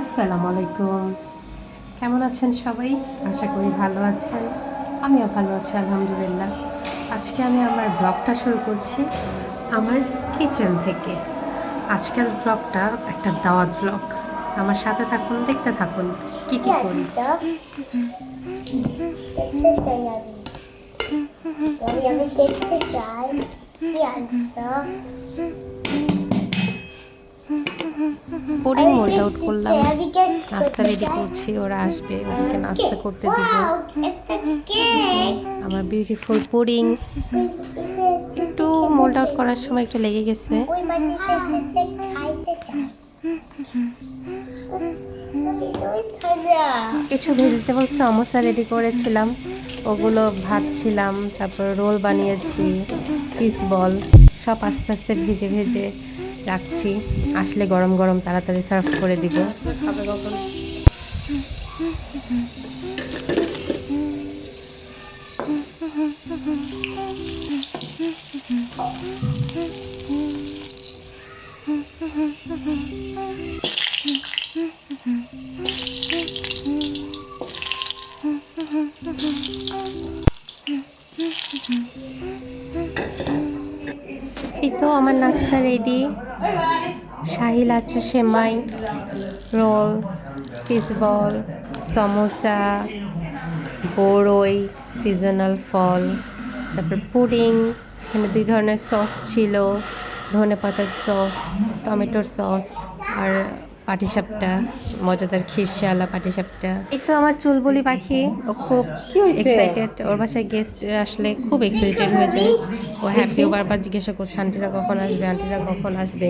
আসসালামু আলাইকুম। কেমন আছেন সবাই? আশা করি ভালো আছেন। আমিও ভালো আছি, আলহামদুলিল্লাহ। আজকে আমি আমার ব্লগটা শুরু করছি আমার কিচেন থেকে। আজকের ব্লগটা একটা দাওয়াত ব্লগ। আমার সাথে থাকুন, দেখতে থাকুন, কি কি করি। দেখতে চাই। আমি আমি দেখতে চাই কি আনসার পুডিং মোল্ড আউট করলাম। নাস্তা রেডি করছি, ওরা আসবে, ওদেরকে নাস্তা করতে দিব। আমার বিউটিফুল পুডিং একটু মোল্ড আউট করার সময় একটু লেগে গেছে। কিছু ভেজিটেবল সমোসা রেডি করেছিলাম। ওগুলো ভাজছিলাম, তারপর রোল বানিয়েছি চিজ বল সব আস্তে আস্তে ভেজে ভেজে রাখছি। আসলে গরম গরম তাড়াতাড়ি সার্ভ করে দিব। এই তো আমার নাস্তা রেডি শাহিল আছে, সেমাই, রোল চিজ বল সমোসা, বড়ই সিজনাল ফল, তারপর পুডিং, এখানে দুই ধরনের সস ছিল ধনে পাতার সস টমেটোর সস আর পাটিসাপটা মজাদার খিরশালা পাটিসাপটা। এই তো আমার চুলবুলি পাখি ও খুব এক্সাইটেড ওর বাসায় গেস্ট আসলে খুব এক্সাইটেড হয়ে যায়। ও হ্যাপি ও বারবার জিজ্ঞাসা করছে আন্টিরা কখন আসবে? আন্টিরা কখন আসবে?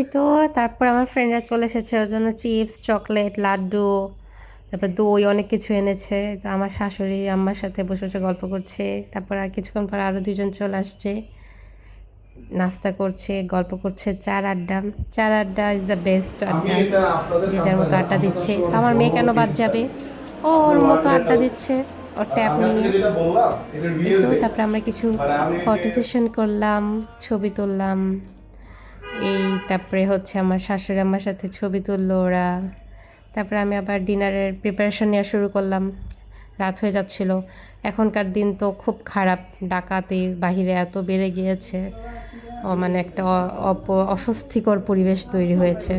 এই তো তারপর আমার ফ্রেন্ডরা চলে এসেছে। ওর জন্য চিপস চকলেট লাড্ডু। তারপর দই অনেক কিছু এনেছে। তো আমার শাশুড়ি আম্মার সাথে বসে বসে গল্প করছে। তারপর আর কিছুক্ষণ পর আরও দুজন চলে আসছে। নাস্তা করছে গল্প করছে চার আড্ডা। চার আড্ডা ইজ দ্য বেস্ট আড্ডা। যে যার মতো আড্ডা দিচ্ছে। তো আমার মেয়ে কেন বাদ যাবে? ও ওর মতো আড্ডা দিচ্ছে। ওর ট্যাপ নিয়ে। তো তারপরে আমরা কিছু ফটো সেশন করলাম ছবি তুললাম। এই তারপরে হচ্ছে আমার শাশুড়ি আমার সাথে ছবি তুললো ওরা। তারপরে আমি আবার ডিনারের প্রিপারেশন নেওয়া শুরু করলাম। রাত হয়ে যাচ্ছিল। এখনকার দিন তো খুব খারাপ। ডাকাতি বাহিরে এত বেড়ে গিয়েছে। মানে একটা অপ, অস্বস্তিকর পরিবেশ তৈরি হয়েছে।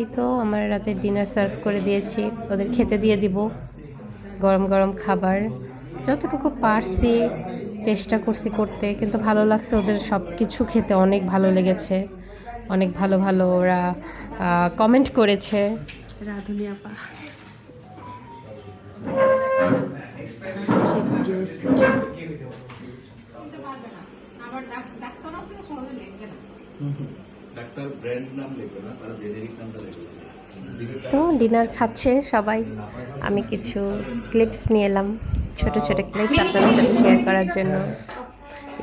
এই তো আমার রাতে ডিনার সার্ভ করে দিয়েছি। ওদের খেতে দিয়ে দিব। গরম গরম খাবার। যতটুকু পারছি চেষ্টা করছি করতে, কিন্তু ভালো লাগছে ওদের সব কিছু খেতে। অনেক ভালো লেগেছে। অনেক ভালো ভালো ওরা কমেন্ট করেছে। রাধুনি আপা। তো ডিনার খাচ্ছে সবাই। আমি কিছু ক্লিপস নিয়ে এলাম ছোট ছোট ক্লিপস আপনাদের সাথে শেয়ার করার জন্য।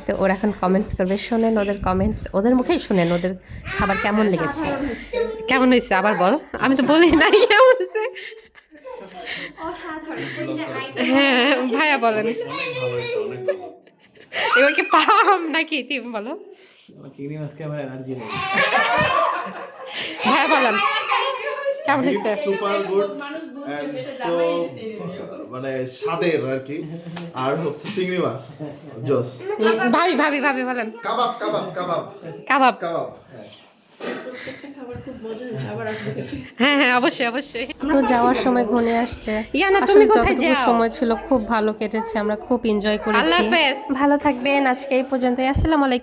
তো ওরা এখন কমেন্টস করবে শোনেন ওদের কমেন্টস ওদের মুখেই শোনেন ওদের খাবার কেমন লেগেছে। কেমন হয়েছে? আবার বল। আমি তো বলি নাই কেমন হয়েছে। হ্যাঁ ভাইয়া বলেন। এবার কি পাম নাকি? তুমি বলো। চিংড়ি মাছকে আমার এনার্জি নেই ভাইয়া বলেন। কেমন হয়েছে? সুপার গুড সো মানে স্বাদের আর কি। আর হচ্ছে চিংড়ি মাছ জোস। ভাবি ভাবি ভাবি বলেন। কাবাব কাবাব কাবাব। কাবাব। কাবাব হ্যাঁ। খুব মজা হয়েছে আবার আসবে। হ্যাঁ হ্যাঁ অবশ্যই অবশ্যই। তো যাওয়ার সময় ঘনিয়ে আসছে। ইয়ানা, তুমি কোথায় যাও? সময় ছিল খুব ভালো কেটেছে আমরা খুব এনজয় করেছি। ভালো থাকবেন আজকে এই পর্যন্ত আসসালামু আলাইকুম।